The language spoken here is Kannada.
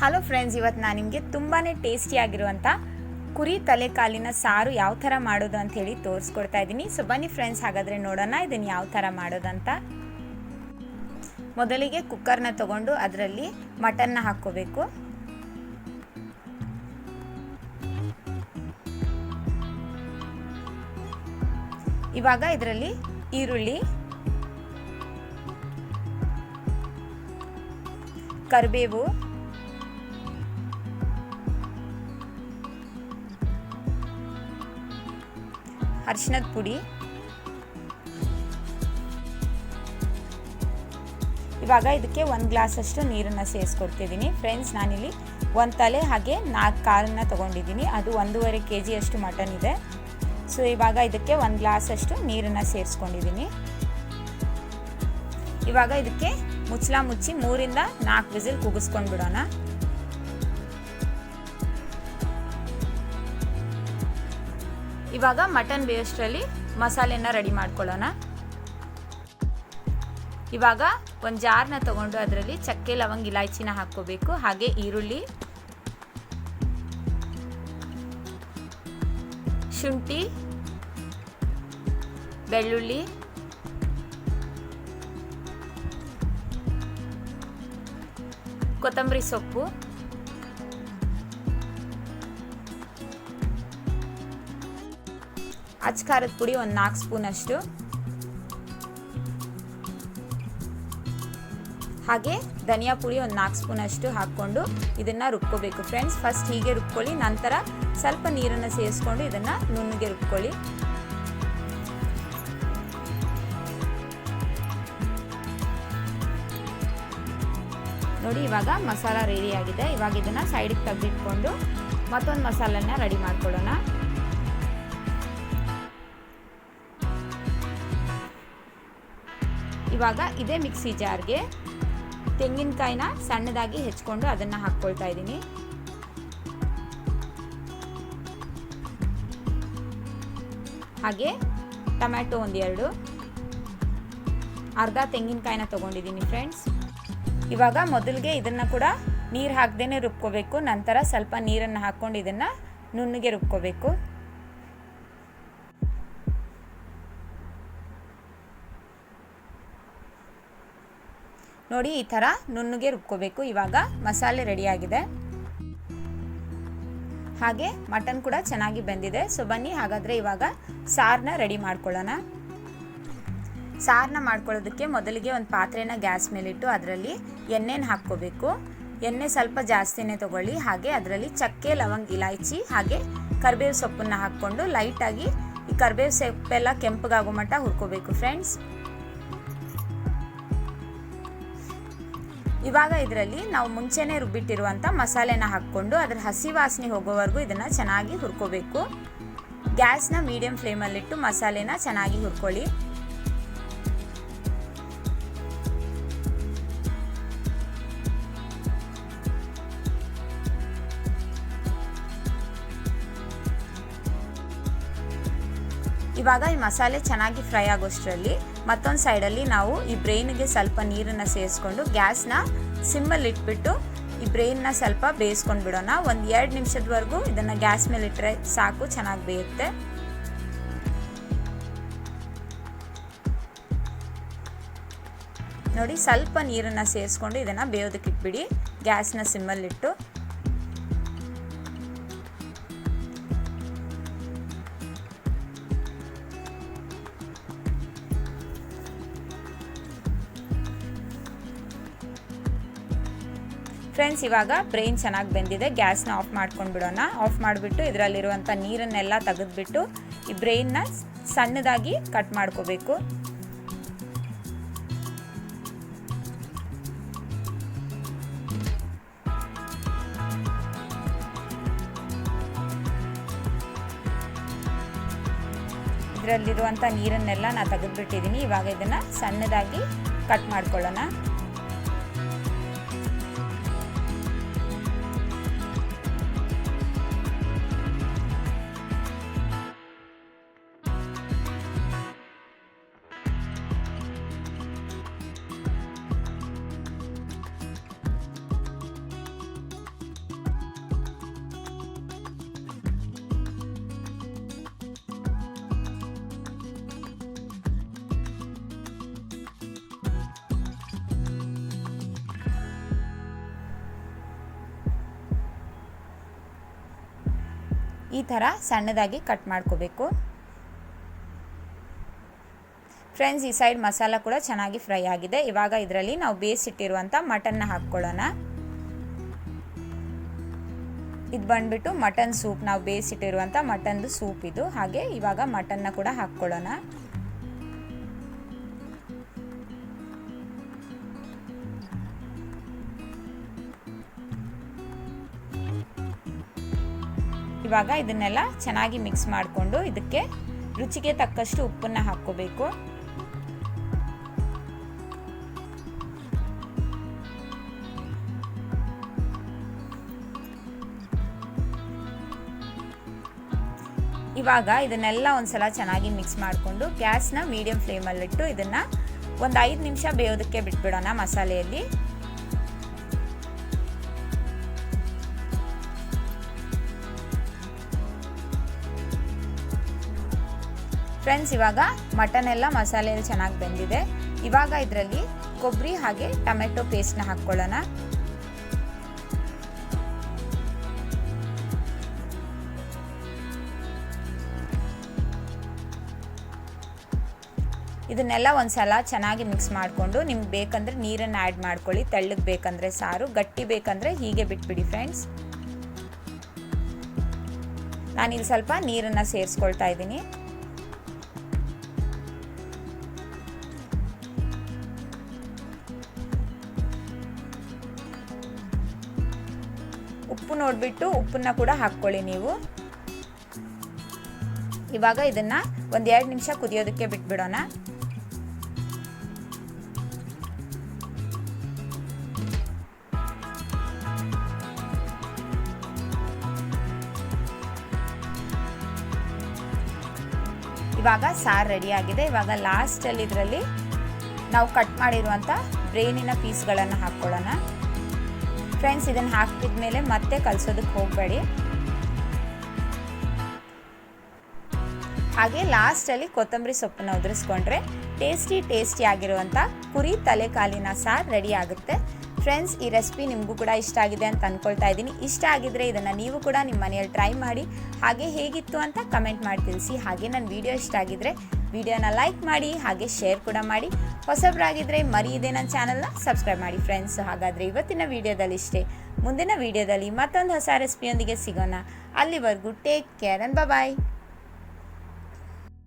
ಹಲೋ ಫ್ರೆಂಡ್ಸ್ ಇವತ್ತು ನಾನು ನಿಮಗೆ ತುಂಬಾ ಟೇಸ್ಟಿಯಾಗಿರುವಂಥ ಕುರಿ ತಲೆಕಾಲಿನ ಸಾರು ಯಾವ ಥರ ಮಾಡೋದು ಅಂತ ಹೇಳಿ ತೋರಿಸ್ಕೊಡ್ತಾ ಇದ್ದೀನಿ ಸೊ ಬನ್ನಿ ಫ್ರೆಂಡ್ಸ್ ಹಾಗಾದರೆ ನೋಡೋಣ ಇದನ್ನು ಯಾವ ಥರ ಮಾಡೋದಂತ ಮೊದಲಿಗೆ ಕುಕ್ಕರ್ನ ತಗೊಂಡು ಅದರಲ್ಲಿ ಮಟನ್ನ ಹಾಕ್ಕೋಬೇಕು. ಇವಾಗ ಇದರಲ್ಲಿ ಈರುಳ್ಳಿ, ಕರಿಬೇವು ಅರಿಶಿನದ ಪುಡಿ. ಇವಾಗ ಇದಕ್ಕೆ ಒಂದು ಗ್ಲಾಸಷ್ಟು ನೀರನ್ನು ಸೇರಿಸ್ಕೊಡ್ತಿದ್ದೀನಿ. ಫ್ರೆಂಡ್ಸ್ ನಾನಿಲ್ಲಿ ಒಂದು ತಲೆ ಹಾಗೆ ನಾಲ್ಕು ಕಾರನ್ನು ತೊಗೊಂಡಿದ್ದೀನಿ. ಅದು ಒಂದೂವರೆ ಕೆ ಜಿಯಷ್ಟು ಮಟನ್ ಇದೆ. ಸೊ ಇವಾಗ ಇದಕ್ಕೆ ಒಂದು ಗ್ಲಾಸಷ್ಟು ನೀರನ್ನು ಸೇರಿಸ್ಕೊಂಡಿದ್ದೀನಿ. ಇವಾಗ ಇದಕ್ಕೆ ಮುಚ್ಚಲ ಮುಚ್ಚಿ ಮೂರಿಂದ ನಾಲ್ಕು ವಿಸಿಲ್ ಕುಗಿಸ್ಕೊಂಡು ಬಿಡೋಣ ಇವಾಗ ಮಟನ್ ಬೇಸ್ಟಲ್ಲಿ ಮಸಾಲೆನ ರೆಡಿ ಮಾಡ್ಕೊಳ್ಳೋಣ. ಇವಾಗ ಒಂದು ಜಾರ್ನ ತಗೊಂಡು ಅದರಲ್ಲಿ ಚಕ್ಕೆ, ಲವಂಗ, ಇಲಾಯ್ಚಿನ ಹಾಕ್ಕೋಬೇಕು. ಹಾಗೆ ಈರುಳ್ಳಿ, ಶುಂಠಿ, ಬೆಳ್ಳುಳ್ಳಿ, ಕೊತ್ತಂಬರಿ ಸೊಪ್ಪು. ಅಚ್ಚ ಖಾರದ ಪುಡಿ ಒಂದು ನಾಲ್ಕು ಸ್ಪೂನ್ ಅಷ್ಟು. ಹಾಗೆ ಧನಿಯಾ ಪುಡಿ ಒಂದು ನಾಲ್ಕು ಸ್ಪೂನ್ ಅಷ್ಟು ಹಾಕ್ಕೊಂಡು ಇದನ್ನು ರುಬ್ಕೋಬೇಕು. ಫ್ರೆಂಡ್ಸ್ ಫಸ್ಟ್ ಹೀಗೆ ರುಬ್ಕೊಳ್ಳಿ, ನಂತರ ಸ್ವಲ್ಪ ನೀರನ್ನು ಸೇರಿಸ್ಕೊಂಡು ಇದನ್ನು ನುಣ್ಣಗೆ ರುಬ್ಕೊಳ್ಳಿ. ನೋಡಿ, ಇವಾಗ ಮಸಾಲ ರೆಡಿ ಆಗಿದೆ. ಇವಾಗ ಇದನ್ನು ಸೈಡಿಗೆ ತೆಗೆದಿಟ್ಕೊಂಡು ಮತ್ತೊಂದು ಮಸಾಲನ್ನ ರೆಡಿ ಮಾಡ್ಕೊಳ್ಳೋಣ. ಇವಾಗ ಇದೇ ಮಿಕ್ಸಿ ಜಾರ್ಗೆ ತೆಂಗಿನಕಾಯಿನ ಸಣ್ಣದಾಗಿ ಹೆಚ್ಕೊಂಡು ಅದನ್ನು ಹಾಕ್ಕೊಳ್ತಾ ಇದ್ದೀನಿ. ಹಾಗೆ ಟೊಮ್ಯಾಟೊ ಒಂದೆರಡು, ಅರ್ಧ ತೆಂಗಿನಕಾಯಿನ ತೊಗೊಂಡಿದ್ದೀನಿ ಫ್ರೆಂಡ್ಸ್. ಇವಾಗ ಮೊದಲಿಗೆ ಇದನ್ನು ಕೂಡ ನೀರು ಹಾಕ್ದೇ ರುಬ್ಕೋಬೇಕು, ನಂತರ ಸ್ವಲ್ಪ ನೀರನ್ನು ಹಾಕ್ಕೊಂಡು ಇದನ್ನು ನುಣ್ಣಗೆ ರುಬ್ಕೋಬೇಕು. ನೋಡಿ ಈ ಥರ ನುಣ್ಣಗೆ ರುಬ್ಕೋಬೇಕು. ಇವಾಗ ಮಸಾಲೆ ರೆಡಿಯಾಗಿದೆ. ಹಾಗೆ ಮಟನ್ ಕೂಡ ಚೆನ್ನಾಗಿ ಬೆಂದಿದೆ. ಸೊ ಬನ್ನಿ, ಹಾಗಾದರೆ ಇವಾಗ ಸಾರನ್ನ ರೆಡಿ ಮಾಡ್ಕೊಳ್ಳೋಣ. ಸಾರನ್ನ ಮಾಡ್ಕೊಳ್ಳೋದಕ್ಕೆ ಮೊದಲಿಗೆ ಒಂದು ಪಾತ್ರೆನ ಗ್ಯಾಸ್ ಮೇಲಿಟ್ಟು ಅದರಲ್ಲಿ ಎಣ್ಣೆನ ಹಾಕ್ಕೋಬೇಕು. ಎಣ್ಣೆ ಸ್ವಲ್ಪ ಜಾಸ್ತಿನೇ ತಗೊಳ್ಳಿ. ಹಾಗೆ ಅದರಲ್ಲಿ ಚಕ್ಕೆ, ಲವಂಗ, ಇಲಾಯ್ಚಿ, ಹಾಗೆ ಕರಿಬೇವು ಸೊಪ್ಪನ್ನು ಹಾಕ್ಕೊಂಡು ಲೈಟಾಗಿ ಈ ಕರಿಬೇವು ಸೊಪ್ಪೆಲ್ಲ ಕೆಂಪಗಾಗೋ ಮಟ್ಟ ಹುರ್ಕೋಬೇಕು ಫ್ರೆಂಡ್ಸ್ ಇವಾಗ ಇದರಲ್ಲಿ ನಾವು ಮುಂಚೆನೇ ರುಬ್ಬಿಟ್ಟಿರುವಂಥ ಮಸಾಲೆನ ಹಾಕ್ಕೊಂಡು ಅದರ ಹಸಿ ವಾಸನೆ ಹೋಗೋವರೆಗೂ ಇದನ್ನು ಚೆನ್ನಾಗಿ ಹುರ್ಕೋಬೇಕು. ಗ್ಯಾಸ್ನ ಮೀಡಿಯಂ ಫ್ಲೇಮಲ್ಲಿಟ್ಟು ಮಸಾಲೆನ ಚೆನ್ನಾಗಿ ಹುರ್ಕೊಳ್ಳಿ. ಇವಾಗ ಈ ಮಸಾಲೆ ಚೆನ್ನಾಗಿ ಫ್ರೈ ಆಗೋಷ್ಟರಲ್ಲಿ ಮತ್ತೊಂದು ಸೈಡಲ್ಲಿ ನಾವು ಈ ಬ್ರೈನ್ಗೆ ಸ್ವಲ್ಪ ನೀರನ್ನು ಸೇರಿಸ್ಕೊಂಡು ಗ್ಯಾಸ್ನ ಸಿಮ್ಮಲ್ಲಿ ಇಟ್ಬಿಟ್ಟು ಈ ಬ್ರೈನ್ನ ಸ್ವಲ್ಪ ಬೇಯಿಸ್ಕೊಂಡು ಬಿಡೋಣ. ಒಂದು ಎರಡು ನಿಮಿಷದವರೆಗೂ ಇದನ್ನು ಗ್ಯಾಸ್ ಮೇಲೆ ಇಟ್ಟರೆ ಸಾಕು, ಚೆನ್ನಾಗಿ ಬೇಯುತ್ತೆ. ನೋಡಿ, ಸ್ವಲ್ಪ ನೀರನ್ನು ಸೇರಿಸ್ಕೊಂಡು ಇದನ್ನು ಬೇಯೋದಕ್ಕೆ ಇಟ್ಬಿಡಿ. ಗ್ಯಾಸ್ನ ಸಿಮ್ಮಲ್ಲಿಟ್ಟು ಫ್ರೆಂಡ್ಸ್ ಇವಾಗ ಬ್ರೈನ್ ಚೆನ್ನಾಗಿ ಬೆಂದಿದೆ. ಗ್ಯಾಸ್ನ ಆಫ್ ಮಾಡ್ಕೊಂಡು ಬಿಡೋಣ. ಆಫ್ ಮಾಡಿಬಿಟ್ಟು ಇದರಲ್ಲಿರುವಂಥ ನೀರನ್ನೆಲ್ಲ ತೆಗೆದುಬಿಟ್ಟು ಈ ಬ್ರೈನ್ನ ಸಣ್ಣದಾಗಿ ಕಟ್ ಮಾಡ್ಕೋಬೇಕು. ಇದರಲ್ಲಿರುವಂಥ ನೀರನ್ನೆಲ್ಲ ನಾನು ತೆಗೆದುಬಿಟ್ಟಿದ್ದೀನಿ. ಇವಾಗ ಇದನ್ನು ಸಣ್ಣದಾಗಿ ಕಟ್ ಮಾಡ್ಕೊಳ್ಳೋಣ. ಈ ಥರ ಸಣ್ಣದಾಗಿ ಕಟ್ ಮಾಡ್ಕೋಬೇಕು. ಫ್ರೆಂಡ್ಸ್ ಈ ಸೈಡ್ ಮಸಾಲ ಕೂಡ ಚೆನ್ನಾಗಿ ಫ್ರೈ ಆಗಿದೆ. ಇವಾಗ ಇದರಲ್ಲಿ ನಾವು ಬೇಯಿಸಿಟ್ಟಿರುವಂಥ ಮಟನ್ನ ಹಾಕ್ಕೊಳ್ಳೋಣ. ಇದು ಬಂದ್ಬಿಟ್ಟು ಮಟನ್ ಸೂಪ್ ನಾವು ಬೇಯಿಸಿಟ್ಟಿರುವಂಥ ಮಟನ್ದು ಸೂಪ್ ಇದು. ಹಾಗೆ ಇವಾಗ ಮಟನ್ನ ಕೂಡ ಹಾಕ್ಕೊಳ್ಳೋಣ. ಇವಾಗ ಇದನ್ನೆಲ್ಲ ಚೆನ್ನಾಗಿ ಮಿಕ್ಸ್ ಮಾಡಿಕೊಂಡು ಇದಕ್ಕೆ ರುಚಿಗೆ ತಕ್ಕಷ್ಟು ಉಪ್ಪನ್ನು ಹಾಕ್ಕೋಬೇಕು. ಇವಾಗ ಇದನ್ನೆಲ್ಲ ಒಂದ್ಸಲ ಚೆನ್ನಾಗಿ ಮಿಕ್ಸ್ ಮಾಡಿಕೊಂಡು ಗ್ಯಾಸ್ನ ಮೀಡಿಯಂ ಫ್ಲೇಮಲ್ಲಿಟ್ಟು ಇದನ್ನು ಒಂದು ಐದು ನಿಮಿಷ ಬೇಯೋದಕ್ಕೆ ಬಿಟ್ಬಿಡೋಣ ಮಸಾಲೆಯಲ್ಲಿ. ಫ್ರೆಂಡ್ಸ್, ಇವಾಗ ಮಟನ್ ಎಲ್ಲ ಮಸಾಲೆಯಲ್ಲಿ ಚೆನ್ನಾಗಿ ಬೆಂದಿದೆ. ಇವಾಗ ಇದರಲ್ಲಿ ಕೊಬ್ಬರಿ ಹಾಗೆ ಟೊಮೆಟೊ ಪೇಸ್ಟ್ನ ಹಾಕ್ಕೊಳ್ಳೋಣ. ಇದನ್ನೆಲ್ಲ ಒಂದ್ಸಲ ಚೆನ್ನಾಗಿ ಮಿಕ್ಸ್ ಮಾಡಿಕೊಂಡು ನಿಮ್ಗೆ ಬೇಕಂದ್ರೆ ನೀರನ್ನು ಆ್ಯಡ್ ಮಾಡ್ಕೊಳ್ಳಿ. ತೆಳ್ಳಗೆ ಬೇಕಂದ್ರೆ ಸಾರು, ಗಟ್ಟಿ ಬೇಕಂದ್ರೆ ಹೀಗೆ ಬಿಟ್ಬಿಡಿ ಫ್ರೆಂಡ್ಸ್. ನಾನಿಲ್ಲಿ ಸ್ವಲ್ಪ ನೀರನ್ನು ಸೇರಿಸ್ಕೊಳ್ತಾ ಇದ್ದೀನಿ. ಉಪ್ಪು ನೋಡಿಬಿಟ್ಟು ಉಪ್ಪನ್ನ ಕೂಡ ಹಾಕ್ಕೊಳ್ಳಿ ನೀವು. ಇವಾಗ ಇದನ್ನ ಒಂದು ಎರಡು ನಿಮಿಷ ಕುದಿಯೋದಕ್ಕೆ ಬಿಟ್ಬಿಡೋಣ. ಇವಾಗ ಸಾರು ರೆಡಿ ಆಗಿದೆ. ಇವಾಗ ಲಾಸ್ಟಲ್ಲಿ ಇದರಲ್ಲಿ ನಾವು ಕಟ್ ಮಾಡಿರುವಂಥ ಬ್ರೇನಿನ ಪೀಸ್ಗಳನ್ನು ಹಾಕ್ಕೊಳ್ಳೋಣ. ಫ್ರೆಂಡ್ಸ್ ಇದನ್ನು ಹಾಕಿದ ಮೇಲೆ ಮತ್ತೆ ಕಲಿಸೋದಕ್ಕೆ ಹೋಗಬೇಡಿ. ಹಾಗೆ ಲಾಸ್ಟಲ್ಲಿ ಕೊತ್ತಂಬರಿ ಸೊಪ್ಪನ್ನು ಉದುರಿಸ್ಕೊಂಡ್ರೆ ಟೇಸ್ಟಿ ಟೇಸ್ಟಿ ಆಗಿರುವಂಥ ಕುರಿ ತಲೆಕಾಲಿನ ಸಾರು ರೆಡಿ ಆಗುತ್ತೆ. ಫ್ರೆಂಡ್ಸ್, ಈ ರೆಸಿಪಿ ನಿಮಗೂ ಕೂಡ ಇಷ್ಟ ಆಗಿದೆ ಅಂತ ಅಂದ್ಕೊಳ್ತಾ ಇದ್ದೀನಿ. ಇಷ್ಟ ಆಗಿದ್ರೆ ಇದನ್ನು ನೀವು ಕೂಡ ನಿಮ್ಮ ಮನೆಯಲ್ಲಿ ಟ್ರೈ ಮಾಡಿ. ಹಾಗೆ ಹೇಗಿತ್ತು ಅಂತ ಕಮೆಂಟ್ ಮಾಡಿ ತಿಳಿಸಿ. ಹಾಗೆ ನನ್ನ ವಿಡಿಯೋ ಇಷ್ಟ ಆಗಿದ್ರೆ ವಿಡಿಯೋನ ಲೈಕ್ ಮಾಡಿ, ಹಾಗೆ ಶೇರ್ ಕೂಡ ಮಾಡಿ. ಹೊಸಬ್ರಾಗಿದ್ದರೆ ಮರಿಯಿದೆ ನನ್ನ ಚಾನಲ್ನ ಸಬ್ಸ್ಕ್ರೈಬ್ ಮಾಡಿ ಫ್ರೆಂಡ್ಸ್. ಹಾಗಾದರೆ ಇವತ್ತಿನ ವಿಡಿಯೋದಲ್ಲಿ ಇಷ್ಟೇ. ಮುಂದಿನ ವಿಡಿಯೋದಲ್ಲಿ ಮತ್ತೊಂದು ಹೊಸ ರೆಸಿಪಿಯೊಂದಿಗೆ ಸಿಗೋಣ. ಅಲ್ಲಿವರೆಗೂ ಟೇಕ್ ಕೇರ್ ಅಂಡ್ ಬಾಯ್